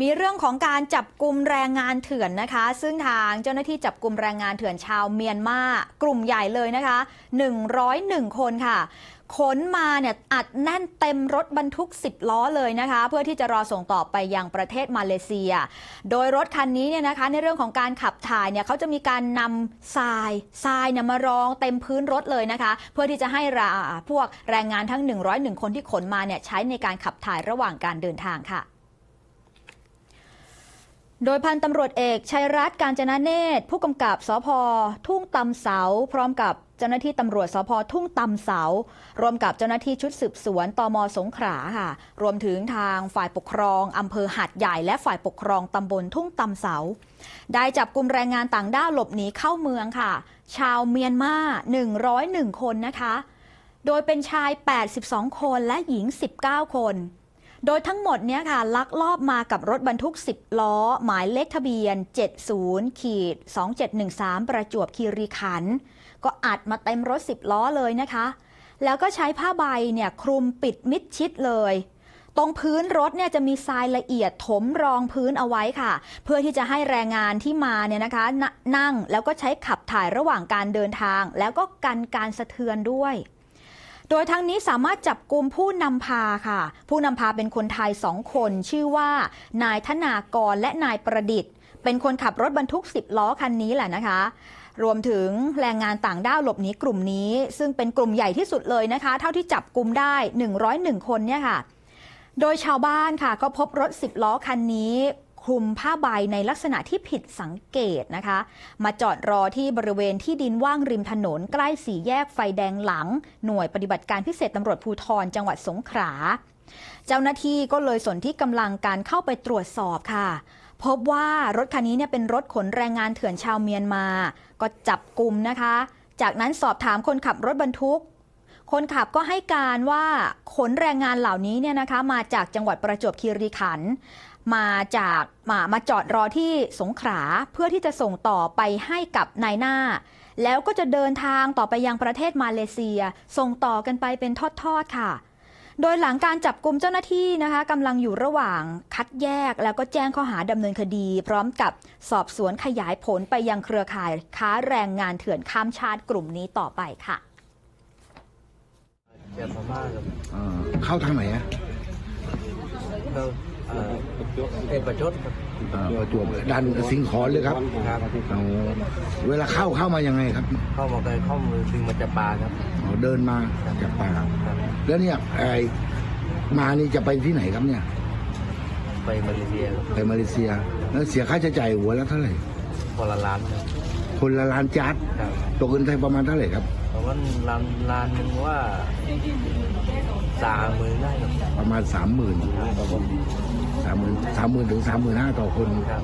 มีเรื่องของการจับกลุ่มแรงงานเถื่อนนะคะ ซึ่งทางเจ้าหน้าที่จับกลุ่มแรงงานเถื่อนชาวเมียนมากลุ่มใหญ่เลยนะคะ 101 คนค่ะขนมาเนี่ยอัดแน่นเต็มรถบรรทุก 10 ล้อเลยนะคะ เพื่อที่จะรอส่งต่อไปยังประเทศมาเลเซีย โดยรถคันนี้เนี่ยนะคะในเรื่องของการขับถ่ายเนี่ยเขาจะมีการนำทรายทรายเนี่ยมารองเต็มพื้นรถเลยนะคะ เพื่อที่จะให้ราพวกแรงงานทั้ง 101 คนที่ขนมาเนี่ยใช้ในการขับถ่ายระหว่างการเดินทางค่ะ โดยพันตำรวจเอกชัยรัตน์การจนาเนตรผู้กำกับสพทุ่งตำเสา พร้อมกับเจ้าหน้าที่ตำรวจสพทุ่งตำเสา รวมกับเจ้าหน้าที่ชุดสืบสวนตมสงขลาค่ะ รวมถึงทางฝ่ายปกครองอำเภอหัดใหญ่และฝ่ายปกครองตำบลทุ่งตำเสา ได้จับกลุ่มแรงงานต่างด้าวหลบหนีเข้าเมืองค่ะ ชาวเมียนมา 101 คนนะคะ โดยเป็นชาย 82 คนและหญิง 19 คน โดยทั้งหมดเนี้ยค่ะ ลักลอบมากับรถบรรทุก 10 ล้อ หมายเลขทะเบียน 70ขีด2713 ประจวบคีรีขันธ์ก็อัดมาเต็มรถ 10 ล้อเลยนะคะ แล้วก็ใช้ผ้าใบเนี่ยคลุมปิดมิดชิดเลยตรงพื้นรถเนี่ยจะมีทรายละเอียดถมรองพื้นเอาไว้ค่ะ เพื่อที่จะให้แรงงานที่มาเนี่ยนะคะนนั่งแล้วก็ใช้ขับถ่ายระหว่างการเดินทาง แล้วก็กันการสะเทือนด้วย โดยทั้งนี้สามารถจับกลุ่มผู้นำพาค่ะ ผู้นำพาเป็นคนไทยสองคนชื่อว่า นายธนากรและนายประดิษฐ์ เป็นคนขับรถบรรทุก 10 ล้อคันนี้แหละนะคะ รวมถึงแรงงานต่างด้าวหลบหนีกลุ่มนี้ ซึ่งเป็นกลุ่มใหญ่ที่สุดเลยนะคะ เท่าที่จับกลุ่มได้ 101 คนเนี่ยค่ะ โดยชาวบ้านค่ะ ก็พบรถ 10 ล้อคันนี้ คลุมผ้าใบในลักษณะที่ผิดสังเกตนะคะ มาจอดรอที่บริเวณที่ดินว่างริมถนน ใกล้สี่แยกไฟแดงหลัง หน่วยปฏิบัติการพิเศษตำรวจภูธรจังหวัดสงขลาเจ้าหน้าที่ก็เลยสนที่กำลังการเข้าไปตรวจสอบค่ะ พบว่ารถคันนี้เนี่ยเป็นรถขนแรงงานเถื่อนชาวเมียนมา ก็จับกลุ่มนะคะ จากนั้นสอบถามคนขับรถบรรทุก คนขับก็ให้การว่าขนแรงงานเหล่านี้เนี่ยนะคะ มาจากจังหวัดประจวบคีรีขันธ์ มาจากมามาจอดรอที่สงขลาเพื่อที่จะส่งต่อไปให้กับนายหน้า แล้วก็จะเดินทางต่อไปยังประเทศมาเลเซีย ส่งต่อกันไปเป็นทอดๆค่ะ โดยหลังการจับกลุ่มเจ้าหน้าที่นะคะกำลังอยู่ระหว่างคัดแยกแล้วก็แจ้งข้อหาดำเนินคดี พร้อมกับสอบสวนขยายผลไปยังเครือข่ายค้าแรงงานเถื่อนข้ามชาติกลุ่มนี้ต่อไปค่ะเข้าทางไหนอะ เอ่อเป็นประชดอ่อประจวบดันสิงขอนเลยครับครับเอาเวลาเข้าเข้ามายังไงครับเข้ามาเคยเข้ามือดึงมาจับปลาครับอ๋อเดินมาจากป่าครับแล้วเนี่ยไอ้มานี่จะไปที่ไหนครับเนี่ย ไปมาเลเซียครับไปมาเลเซีย แล้วเสียค่าใช้จ่ายหัวละเท่าไหร่ คนละล้านครับคนละล้านจาร์ดครับตกเงินไทยประมาณเท่าไหร่ครับ เพราะว่าล้านล้านหนึงว่าสามหมื่นได้ครับประมาณสามหมื่น ครับผม สามหมื่นสามหมื่นถึงสามหมื่นห้าต่อคนครับ